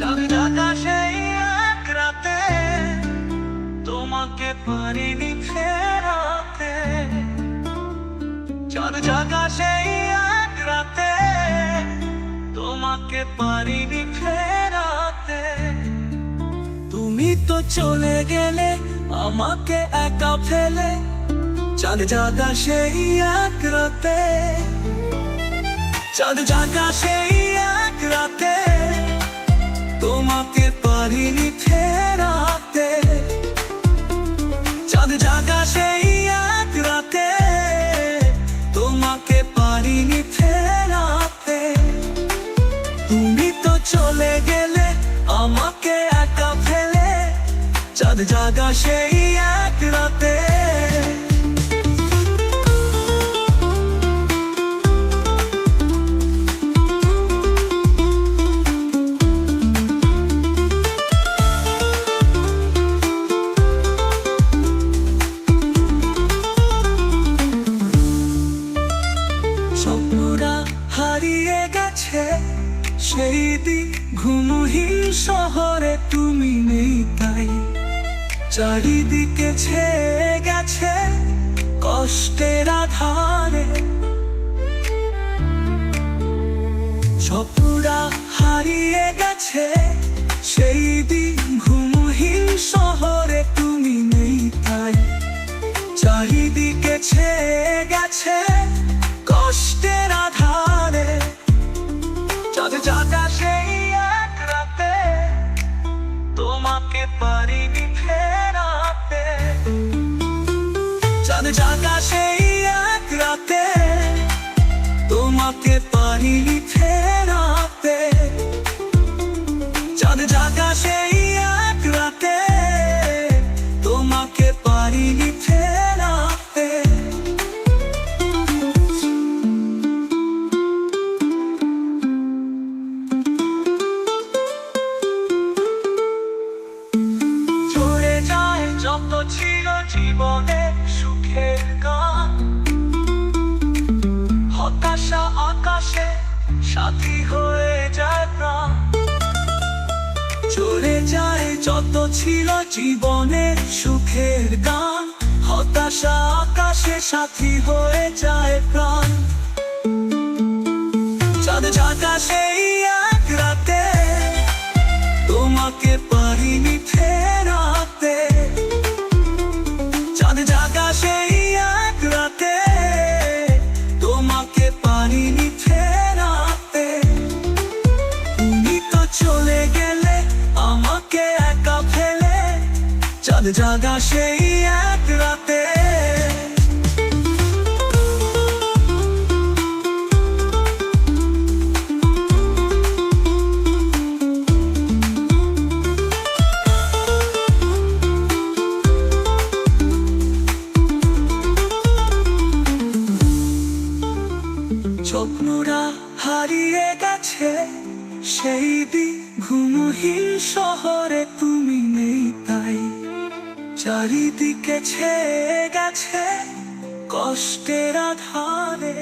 চাঁদ আকাশে এক রাতে তোমাকে পারিনি ফেরাতে। চাঁদ আকাশে এক রাতে তোমাকে পারিনি ফেরাতে। তুমি তো চলে গেলে, আমাকে একা ফেলে। চাঁদ জাগা সেই এক রাতে। চাঁদ জাগা সেই চাঁদ জাগা সেই এক রাতে। তোমাকে পারিনি ফেরাতে। তুমি তো চলে গেলে আমাকে একা ফেলে। চাঁদ জাগা সেই গেছে সেই দিন ঘুমহীন শহরে তুমি নেই তাই। চারিদিকে ছেয়ে গেছে কষ্টের আধারে। স্বপ্নরা হারিয়ে গেছে, সেই দিন ঘুমহীন শহরে তুমি নেই তাই। চারিদিকে ছেয়ে পারিনি ফেরাতে চাঁদ জাগা সেই এক রাতে তোমাকে পারিনি যায় ছিল সুখের গান। হতাশা আকাশে সাথী হয়ে যায় প্রাণ। চলে যায় যত ছিল জীবনে সুখের গান। হতাশা আকাশে সাথী হয়ে যায় প্রাণ। চাঁদ জাগা সেই এক রাতে, তোমাকে পারিনি ফেরাতে। জাগা সেই এক রাতে। স্বপ্নরা হারিয়ে গেছে সেই দিন ঘুমহীন শহরে তুমি নেই চারিদিকে ছেয়ে গেছে কষ্টের আধারে।